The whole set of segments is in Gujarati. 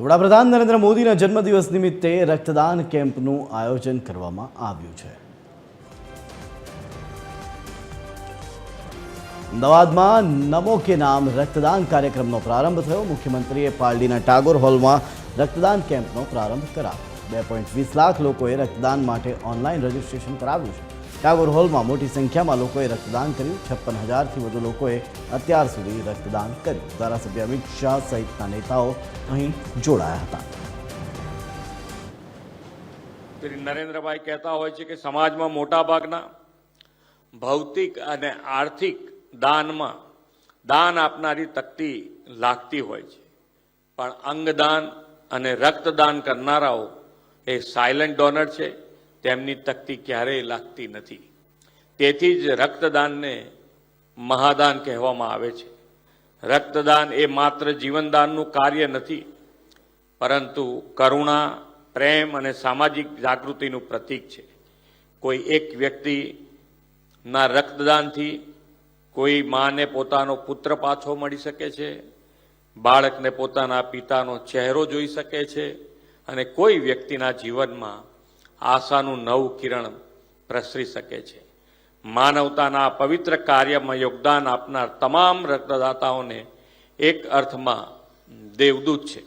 વડાપ્રધાન નરેન્દ્ર મોદીના જન્મદિવસ નિમિત્તે રક્તદાન કેમ્પનું આયોજન કરવામાં આવ્યું છે. અમદાવાદમાં નમો કે નામ રક્તદાન કાર્યક્રમનો પ્રારંભ થયો. મુખ્યમંત્રીએ પાલડીના ટાગોર હોલમાં રક્તદાન કેમ્પનો પ્રારંભ કરાવ્યો. બે પોઈન્ટ વીસ લાખ લોકોએ રક્તદાન માટે ઓનલાઈન રજીસ્ટ્રેશન કરાવ્યું છે. ટાગોર હોલમાં મોટી સંખ્યામાં લોકોએ રક્તદાન કર્યું. છપ્પન હજારથી વધુ લોકોએ અત્યાર સુધી રક્તદાન કર્યું. ધારાસભ્ય અમિત શાહ સહિતના નેતાઓ અહીં જોડાયા હતા. શ્રી નરેન્દ્રભાઈ કહેતા હોય છે કે સમાજમાં મોટાભાગના ભૌતિક અને આર્થિક દાનમાં દાન આપનારી તકતી લાગતી હોય છે. પણ અંગદાન અને રક્તદાન કરનારાઓ એ સાયલન્ટ ડોનર છે. તેમની તકતી ક્યારેય લાગતી નથી. તેથી જ રક્તદાનને મહાદાન કહેવામાં આવે છે. રક્તદાન એ માત્ર જીવનદાનનું કાર્ય નથી, પરંતુ કરુણા, પ્રેમ અને સામાજિક જાગૃતિનું પ્રતીક છે. કોઈ એક વ્યક્તિના રક્તદાનથી કોઈ માને પોતાનો પુત્ર પાછો મળી શકે છે, બાળકને પોતાના પિતાનો ચહેરો જોઈ શકે છે અને કોઈ વ્યક્તિના જીવનમાં આશાનું નવું કિરણ પ્રસરી શકે છે. માનવતાના પવિત્ર કાર્યમાં યોગદાન આપનાર તમામ રક્તદાતાઓને એક અર્થમાં દેવદૂત છે.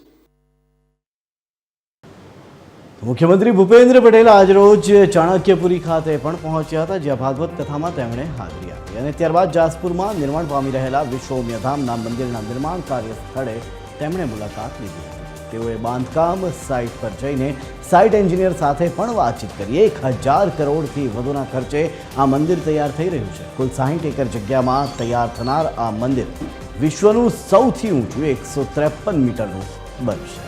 મુખ્યમંત્રી ભૂપેન્દ્ર પટેલ આજરોજ ચાણક્યપુરી ખાતે પણ પહોંચ્યા હતા, જ્યાં ભાગવત કથામાં તેમણે હાજરી આપી અને ત્યારબાદ જાસપુરમાં નિર્માણ પામી રહેલા વિશ્વ નામ મંદિરના નિર્માણ કાર્ય સ્થળે તેમણે મુલાકાત લીધી હતી. તેઓએ બાંધકામ સાઇટ પર જઈને સાઇટ એન્જિનિયર સાથે પણ વાતચીત કરી. એક હજાર કરોડથી વધુના ખર્ચે આ મંદિર તૈયાર થઈ રહ્યું છે. કુલ સાહીઠ એકર જગ્યામાં તૈયાર થનાર આ મંદિર વિશ્વનું સૌથી ઊંચું એકસો ત્રેપન મીટરનું બનશે.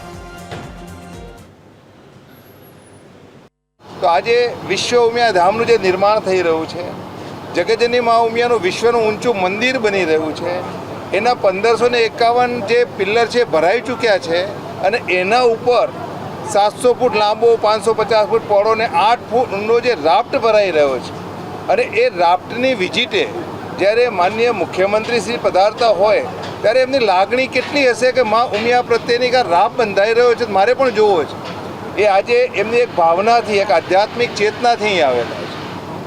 તો આજે વિશ્વ ઉમિયા ધામનું જે નિર્માણ થઈ રહ્યું છે, જગજની મા ઉમિયાનું વિશ્વનું ઊંચું મંદિર બની રહ્યું છે, એના પંદરસો ને એકાવન જે પિલ્લર છે, ભરાઈ ચૂક્યા છે અને એના ઉપર સાતસો ફૂટ લાંબો, પાંચસો પચાસ ફૂટ પહોળો ને આઠ ફૂટનો જે રાફ્ટ ભરાઈ રહ્યો છે. અને એ રાફ્ટની વિઝિટે જ્યારે માનનીય મુખ્યમંત્રી શ્રી પધારતા હોય, ત્યારે એમની લાગણી કેટલી હશે કે મા ઉમિયા પ્રત્યેની કે રાફ બંધાઈ રહ્યો છે, મારે પણ જોવો છે. એ આજે એમની એક ભાવનાથી, એક આધ્યાત્મિક ચેતનાથી અહીં આવેલા છે.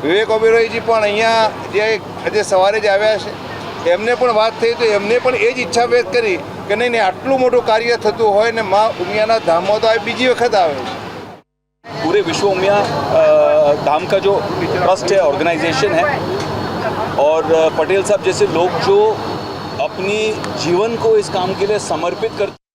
વિવેક ઓબેરોયજી પણ અહીંયા જે, આજે સવારે જ આવ્યા છે. એમને પણ વાત થઈ તો એમને પણ એ જ ઈચ્છા વ્યક્ત કરી કે નહીં નહીં આટલું મોટું કાર્ય થતું હોય ને મા ઉમિયાના ધામમાં તો આ બીજી વખત આવે છે पूरे विश्व उमिया अ, धाम का जो ट्रस्ट है ऑर्गेनाइजेशन है और अ, पटेल साहब जैसे लोग जो अपनी जीवन को इस काम के लिए समर्पित करते